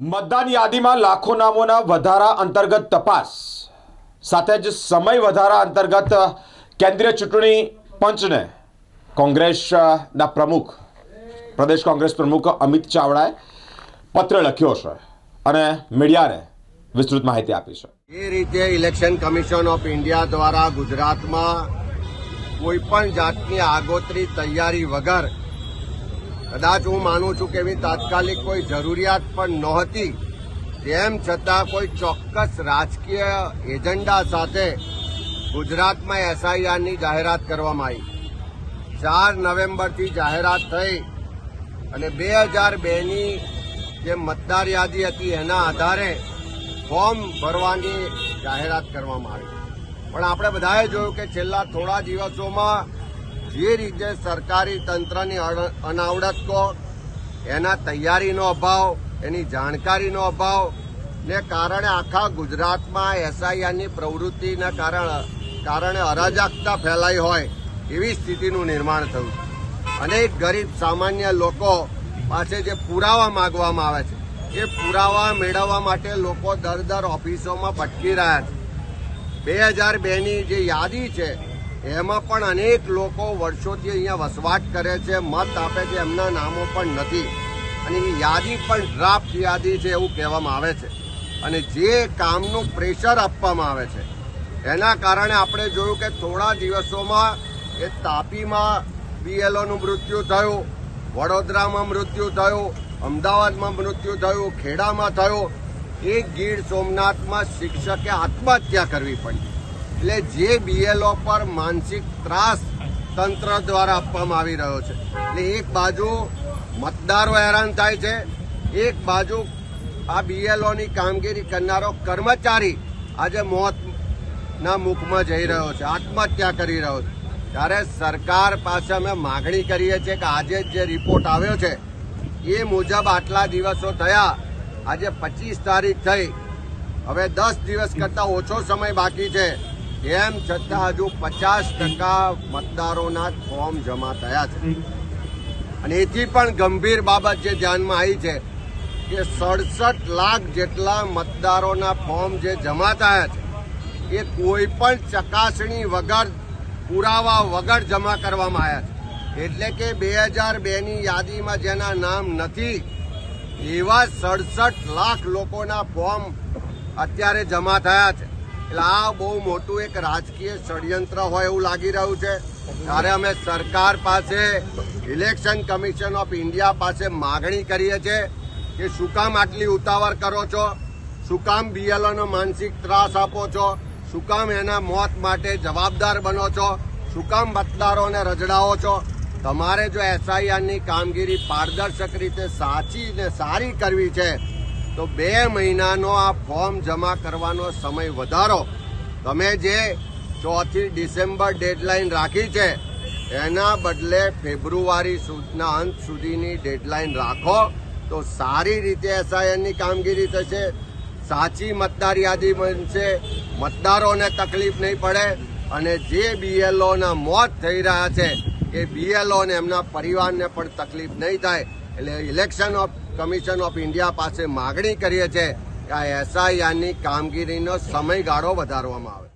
મતદાન યાદીમાં લાખો નામોના વધારા અંતર્ગત તપાસ. સાથે જ સમય વધારા અંતર્ગત કેન્દ્રીય ચૂંટણી પંચને કોંગ્રેસના પ્રમુખ, પ્રદેશ કોંગ્રેસ પ્રમુખ અમિત ચાવડાએ પત્ર લખ્યો છે અને મીડિયાને વિસ્તૃત માહિતી આપી છે. એ રીતે ઇલેક્શન કમિશન ઓફ ઇન્ડિયા દ્વારા ગુજરાતમાં કોઈ પણ જાતની આગોતરી તૈયારી વગર કદાચ હું માનું છું કે એવી તાત્કાલિક કોઈ જરૂરિયાત પણ નહોતી. તેમ છતાં કોઈ ચોક્કસ રાજકીય એજન્ડા સાથે ગુજરાતમાં એસઆઈઆરની જાહેરાત કરવામાં આવી. ચાર નવેમ્બરથી જાહેરાત થઈ અને બે હજાર બેની જે મતદાર યાદી હતી એના આધારે ફોર્મ ભરવાની જાહેરાત કરવામાં આવી. પણ આપણે બધાએ જોયું કે છેલ્લા થોડા દિવસોમાં જે રીતે સરકારી તંત્રની અનાવડત કહો, એના તૈયારીનો અભાવ, એની જાણકારીનો અભાવ, ને કારણે આખા ગુજરાતમાં એસઆઈઆરની પ્રવૃત્તિના કારણે કારણે અરાજકતા ફેલાઈ હોય એવી સ્થિતિનું નિર્માણ થયું અનેક ગરીબ સામાન્ય લોકો પાસે જે પુરાવા માગવામાં આવે છે, એ પુરાવા મેળવવા માટે લોકો દર દર ઓફિસોમાં ભટકી રહ્યા છે. બે હજાર બેની જે યાદી છે એમાં પણ અનેક લોકો વર્ષોથી અહીંયા વસવાટ કરે છે, મત આપે છે, એમના નામો પણ નથી. અને એ યાદી પણ ડ્રાફ્ટ યાદી છે એવું કહેવામાં આવે છે. અને જે કામનું પ્રેશર આપવામાં આવે છે, એના કારણે આપણે જોયું કે થોડા દિવસોમાં એ તાપીમાં બીએલઓનું મૃત્યુ થયું, વડોદરામાં મૃત્યુ થયું, અમદાવાદમાં મૃત્યુ થયું, ખેડામાં થયું. એ ગીર સોમનાથમાં શિક્ષકે આત્મહત્યા કરવી પડી. એટલે જે બીએલઓ પર માનસિક ત્રાસ તંત્ર દ્વારા આપવામાં આવી રહ્યો છે. એટલે એક બાજુ મતદારો હેરાન થાય છે, એક બાજુ આ બીએલઓની કામગીરી કરનારો કર્મચારી આજે મોતના મુખમાં જઈ રહ્યો છે, આત્મહત્યા કરી રહ્યો છે. ત્યારે સરકાર પાસે અમે માગણી કરીએ છીએ કે આજે જે રિપોર્ટ આવ્યો છે, એ મુજબ આટલા દિવસો થયા, આજે પચીસ તારીખ થઈ. હવે દસ દિવસ કરતાં ઓછો સમય બાકી છે. એમ છતાં હજુ પચાસ ટકા મતદારોના ફોર્મ જમા થયા છે. અને એથી પણ ગંભીર બાબત જે ધ્યાનમાં આવી છે કે સડસઠ લાખ જેટલા મતદારોના ફોર્મ જે જમા થયા છે, એ કોઈ પણ ચકાસણી વગર, પુરાવા વગર જમા કરવામાં આવ્યા છે. એટલે કે બે હજાર બેની યાદીમાં જેના નામ નથી, એવા સડસઠ લાખ લોકોના ફોર્મ અત્યારે જમા થયા છે. એટલે આ બહુ મોટું એક રાજકીય ષડયંત્ર હોય એવું લાગી રહ્યું છે. ત્યારે અમે સરકાર પાસે, ઇલેક્શન કમિશન ઓફ ઇન્ડિયા પાસે માગણી કરીએ છીએ કે શું કામ આટલી ઉતાવળ કરો છો? શું કામ બીએલઓનો માનસિક ત્રાસ આપો છો? શું કામ એના મોત માટે જવાબદાર બનો છો? શું કામ મતદારોને રજડાવો છો? તમારે જો એસઆઈઆરની કામગીરી પારદર્શક રીતે સાચી ને સારી કરવી છે તો બે મહિનાનો આ ફોર્મ જમા કરવાનો સમય વધારો. તમે જે ચોથી ડિસેમ્બર ડેડલાઇન રાખી છે, એના બદલે ફેબ્રુઆરી સુધીના અંત સુધીની ડેડલાઇન રાખો, તો સારી રીતે એસઆઈએનની કામગીરી થશે. સાચી મતદાર યાદી બનશે. મતદારોને તકલીફ નહીં પડે. અને જે બીએલઓના મોત થઈ રહ્યા છે, એ બીએલઓ ને એમના પરિવારને પણ તકલીફ નહીં થાય. એટલે election of commission of India પાસે માગણી કરીએ છીએ કે આ એસઆઈઆરની કામગીરીનો સમયગાળો વધારવામાં આવે.